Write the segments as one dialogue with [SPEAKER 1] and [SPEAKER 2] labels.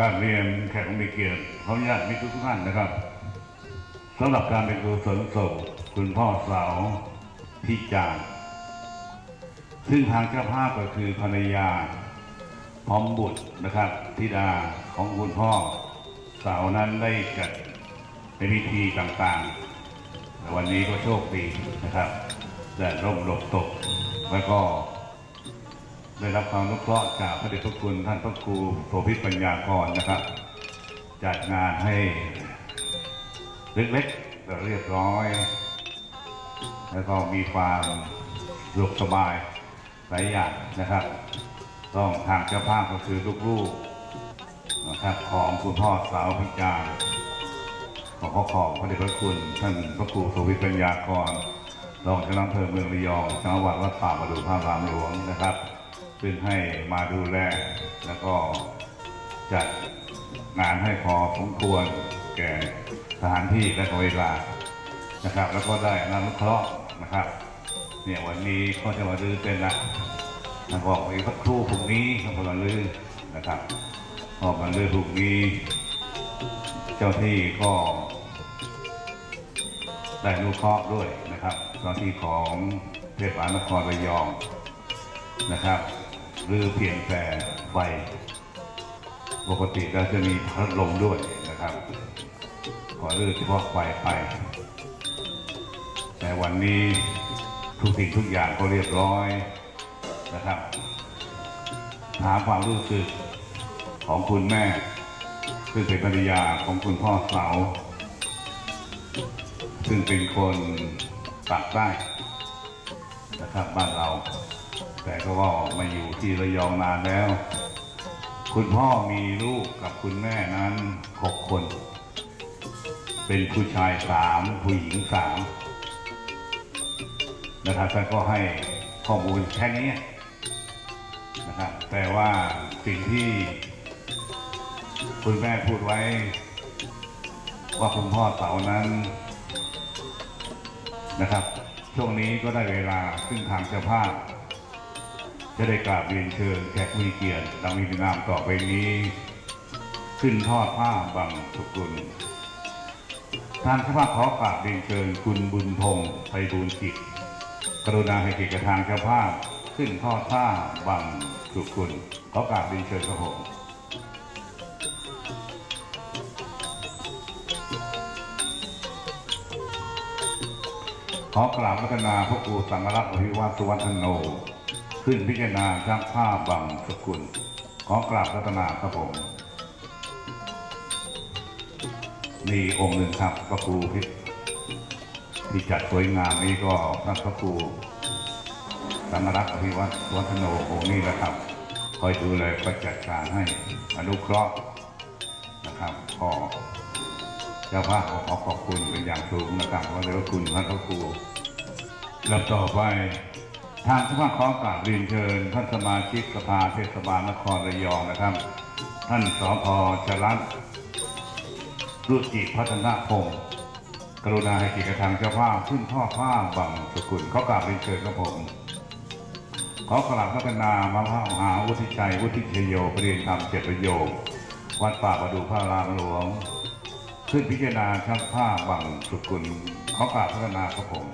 [SPEAKER 1] การเรียนแขกผู้มีเกียรติขออนุญาตมิตรทุกท่านนะครับสำหรับการเป็นกุศลศพคุณพ่อสาวพิจาร์ซึ่งทางเจ้าภาพก็คือภรรยา พร้อมบุตรนะครับธิดาของคุณพ่อสาวนั้นได้จัดในพิธีต่างๆ แต่วันนี้ก็โชคดีนะครับแดดร่มหลบตกแล้วก็ ได้รับความนุเคราะห์จากพระเดชพระคุณท่านพระครูโสภิตปัญญากรนะครับ จัดงานให้เล็กๆแต่เรียบร้อย แล้วก็มีความสะดวกสบายหลายอย่างนะครับต้องทางเจ้าภาพก็คือลูกๆนะครับของคุณพ่อสาวพิจารขอขอขอบพระเดชพระคุณท่านพระครูโสวิตปัญญากรรองเจ้าหน้าเภอเมืองระยองจังหวัดวัดป่าประดู่พระรามหลวงนะครับ ซึ่งให้มาดูแลแล้วก็จัดงานให้พอสมควรแก่สถานที่และเวลานะครับ แล้วก็ได้อนุเคราะห์นะครับ เนี่ยวันนี้ก็จะมาดื้อเป็นละนะบอกอีกสักครู่พรุ่งนี้ก็มาลือนะครับออกมาลือพรุ่งนี้ เจ้าที่ก็ ได้อนุเคราะห์ด้วยนะครับเจ้าที่ของเทศบาลนครระยองนะครับ หรือเพียงแต่ไฟปกติเราจะมีพัดลมด้วยนะครับขอรื้อเฉพาะไฟไป แต่วันนี้ทุกสิ่งทุกอย่างก็เรียบร้อยนะครับ ถามความรู้สึกของคุณแม่ ซึ่งเป็นภรรยาของคุณพ่อเสา ซึ่งเป็นคนปากใต้นะครับบ้านเรา แต่ก็มาอยู่ที่ระยองนานแล้ว คุณพ่อมีลูกกับคุณแม่นั้นหกคน เป็นผู้ชายสามผู้หญิงสามนะครับท่านก็ให้ข้อมูลแค่นี้นะครับ แต่ว่าสิ่งที่คุณแม่พูดไว้ ว่าคุณพ่อเสานั้นนะครับ ช่วงนี้ก็ได้เวลาซึ่งทางเจ้าภาพ จะได้กราบเรียนเชิญแขกมีเกียรติดังมีนามต่อไปนี้ ขึ้นทอดผ้าบังสุกุลทางเจ้าภาพขอกราบเรียนเชิญคุณบุญพงศ์ไพบูลกิจกรุณาให้เกียรติกับทางเจ้าภาพขึ้นทอดผ้าบังสุกุลขอกราบเรียนเชิญครับผมขอกราบพัฒนาพระครูสังรักษ์อภิวัตสุวัฒโน ขึ้นพิจารณาชักผ้าพบังสกุล ขอกราบพัฒนาครับผมนี่องค์หนึ่งครับพระครูที่ที่จัดสวยงามนี้ก็ท่านพระครูสังรักษ์อภิวัตสุวัฒโนองค์นี้แหละครับ คอยดูแลก็จัดการให้อนุเคราะห์นะครับก็เจ้าภาพขอขอขอบคุณเป็นอย่างสูงนะครับว่าเลยวคุณท่านพระครูลำต่อไป ทางสภาขอกราบเรียนเชิญ ท่านสมาชิกสภาเทศบาลนครระยองนะครับ ท่านสพชลัดรุจิพัฒนาพงศ์กรุณาให้กียรติกับทางเจ้าภาพขึ้นท่อผ้าบังสกุลขอกราบเรียนเชิญครับผมขอกราบพัฒนามหามหาวุฒิชัยวุฒิชยโยปริยนธรรมเจ็ดประโยควัดป่าประดูพระรามหลวง ขึ้นพิจารณาชักผ้าบังสุกุลขากราบพัฒนาครับผม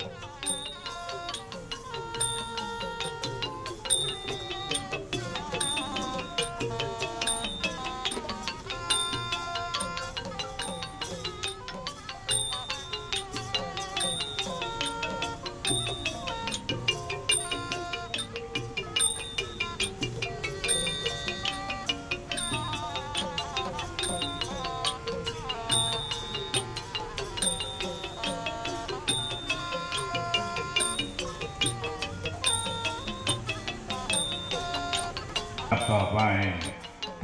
[SPEAKER 1] ครับต่อไป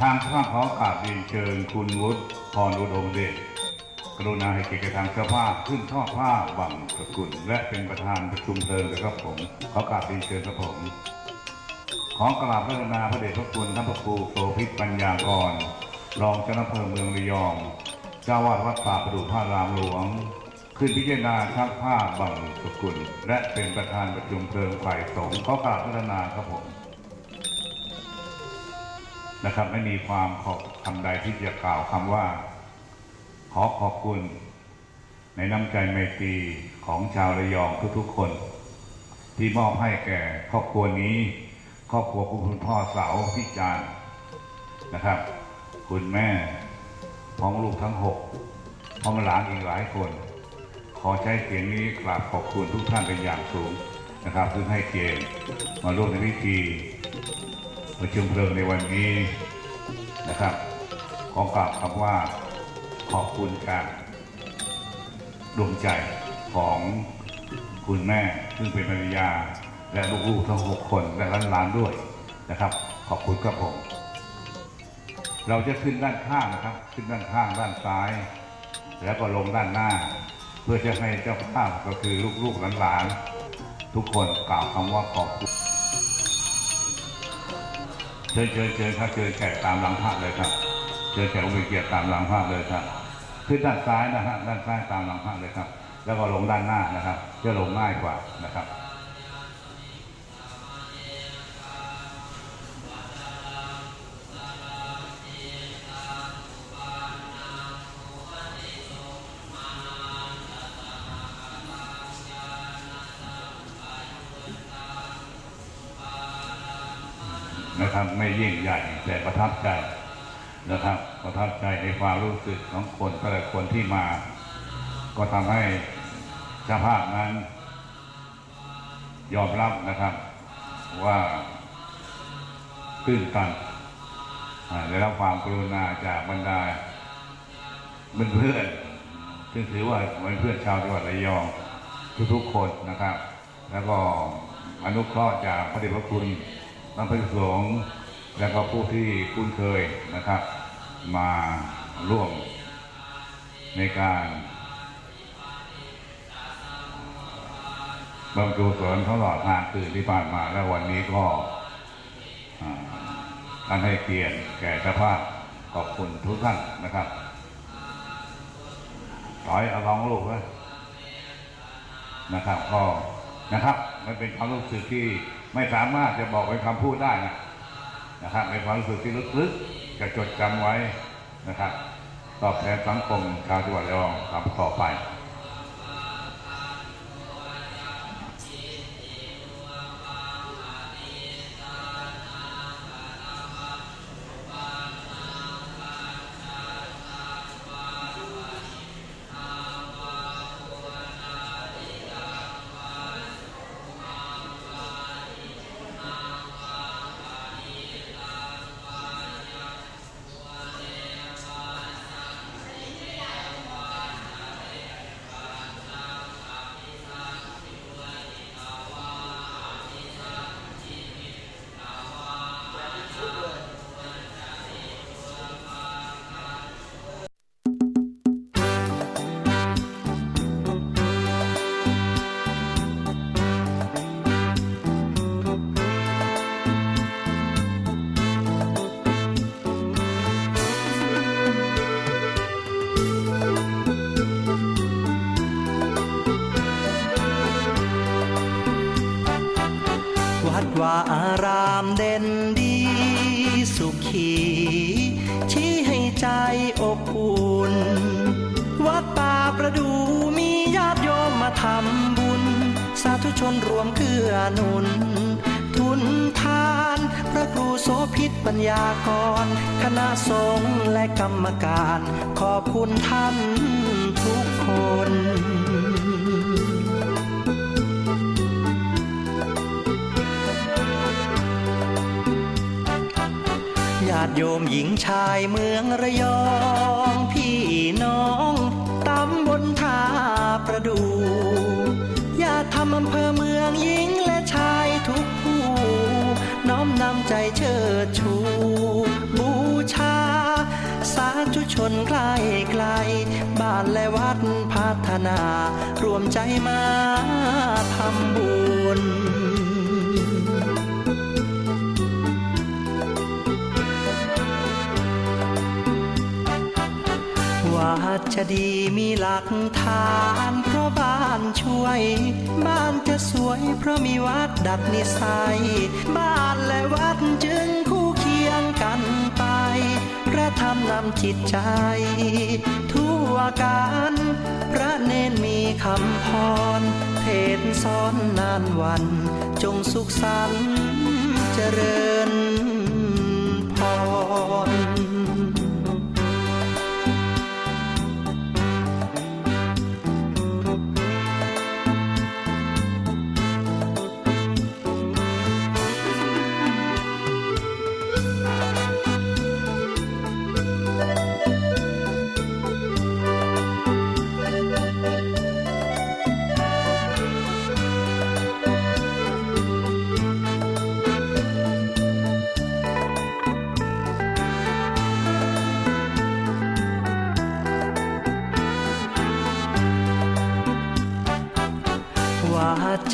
[SPEAKER 1] ทางข้าขอกราบเรียนเชิญคุณวุฒิพรอุดมเดชกรุณาให้เกียรติทางเจ้าภาขึ้นทอผ้าบังสกุล และเป็นประธานประชุมเพลิงเลยครับผมขอกราบเรียนเชิญครับผมขอกราบพัฒนาพระเดชพระคุณท่านพระครูโสภิตปัญญากร รองเจ้าหน้าที่เมืองระยอง เจ้าวาดวัดป่าประดู่พระรามหลวง ขึ้นพิจารณาชักผ้าบังสกุล และเป็นประธานประชุมเพลิงฝ่ายสงฆ์ขอกราบพัฒนาครับผม นะครับไม่มีความขอบคำใดที่จะกล่าวคำว่า ขอขอบคุณ ในน้ำใจไมตรีของชาวระยองทุกๆคน ที่มอบให้แก่ครอบครัวนี้ ครอบครัวคุณพ่อเสาพิจารณ์นะครับ คุณแม่พ้องลูกทั้งหกพ้องหลานอีกหลายคน ขอใช้เสียงนี้กราบขอบคุณทุกท่านเป็นอย่างสูงนะครับซึ่งให้เกียรติมาร่วมในพิธี ประชุมเพลิงในวันนี้นะครับขอกราบคำว่าขอบคุณจากดวงใจของคุณแม่ซึ่งเป็นภรรยา และลูกๆทั้งหกคนและหลานๆด้วยนะครับ ขอบคุณครับผมเราจะขึ้นด้านข้างนะครับ ขึ้นด้านข้างด้านซ้าย แล้วก็ลงด้านหน้า เพื่อจะให้เจ้าภาพก็คือลูกๆหลานๆทุกคนกล่าวคำว่าขอบคุณ เชิญเชิญเชิญครับเชิญแขกตามหลังพระเลยครับเชิญแขกผู้มีเกียรตตามหลังพระเลยครับขึ้นด้านซ้ายนะฮะด้านซ้ายตามหลังพระเลยครับ แล้วก็ลงด้านหน้านะครับจะลงง่ายกว่านะครับ ไม่ยิ่งใหญ่แต่ประทับใจนะครับ ประทับใจในความรู้สึกของคนแต่ละคนที่มา ก็ทำให้เจ้าภาพนั้น ยอมรับนะครับว่าตื้นตันได้รับความกรุณาจากบรรดาเพื่อนซึ่งถือว่าเป็นเพื่อนชาวจังหวัดระยองทุกๆคนนะครับ แล้วก็อนุเคราะห์จากพระเดชพระคุณน้ำพระสงฆ์ แล้วก็ผู้ที่คุ้นเคยนะครับ มาร่วมในการบำเพ็ญกุศลตลอดทางคืนที่ผ่านมาและวันนี้ก็อ่าท่านให้เกียรติแก่เจ้าภาพขอบคุณทุกท่านนะครับร้อยเอาลองลูกไว้นะครับ ก็นะครับ มันเป็นความรู้สึกที่ไม่สามารถจะบอกเป็นคำพูดได้นะ นะครับเป็นความรู้สึกที่ลึกๆจะจดจำไว้นะครับ ตอบแทนสังคมชาวจังหวัดระยองครับต่อไปา
[SPEAKER 2] รามเด่นดีสุขี ชี้ให้ใจอบอุ่น วัดป่าประดูมีญาติโยมมาทำบุญ สาธุชนรวมเกื้อหนุน ทุนทาน พระครูโสพิษปัญญากร คณะสงฆ์และกรรมการ ขอบคุณท่านทุกคน ติโยมหญิงชายเมืองระยอง พี่น้องตำบลท่าประดูญาติทำอำเภอเมืองหญิงและชายทุกผู้ น้อมนำใจเชิดชู บูชา สาธุชนใกล้ไกล บ้านและวัดพัฒนา รวมใจมาทำบุญ วัดจะดีมีหลักฐาน เพราะบ้านช่วย บ้านจะสวย เพราะมีวัดดัดนิสัย บ้านและวัดจึงคู่เคียงกันไป พระธรรมนำจิตใจ ทั่วการพระเนนมีคำพร เทศสอนนานวัน จงสุขสันต์เจริญ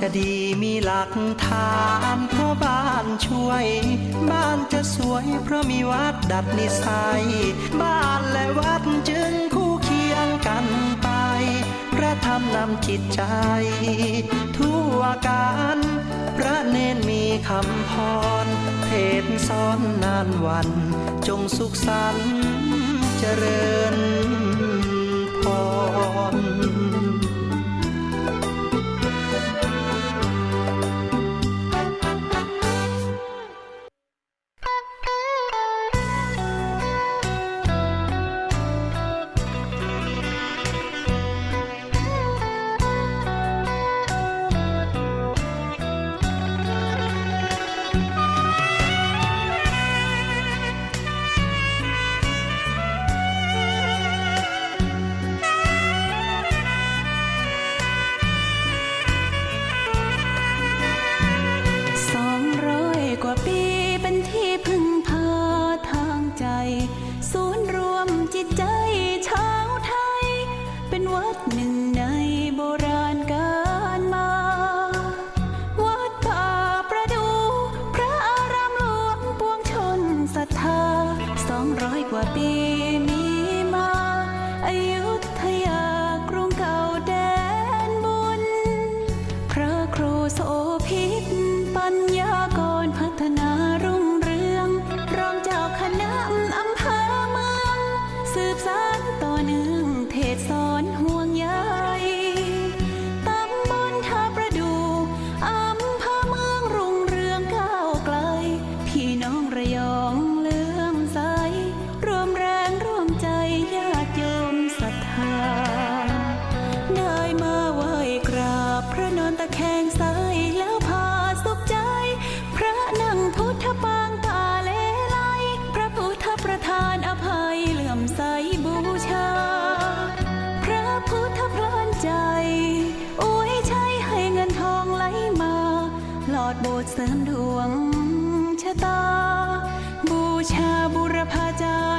[SPEAKER 2] จะดีมีหลักฐานเพราะบ้านช่วย บ้านจะสวยเพราะมีวัดดัดนิสัย บ้านและวัดจึงคู่เคียงกันไป พระธรรมนำจิตใจ ทั่วการพระเนนมีคำพร เทศสอนนานวัน จงสุขสันต์เจริญพร
[SPEAKER 3] เสริมดวงชะตา บูชาบุรพาจา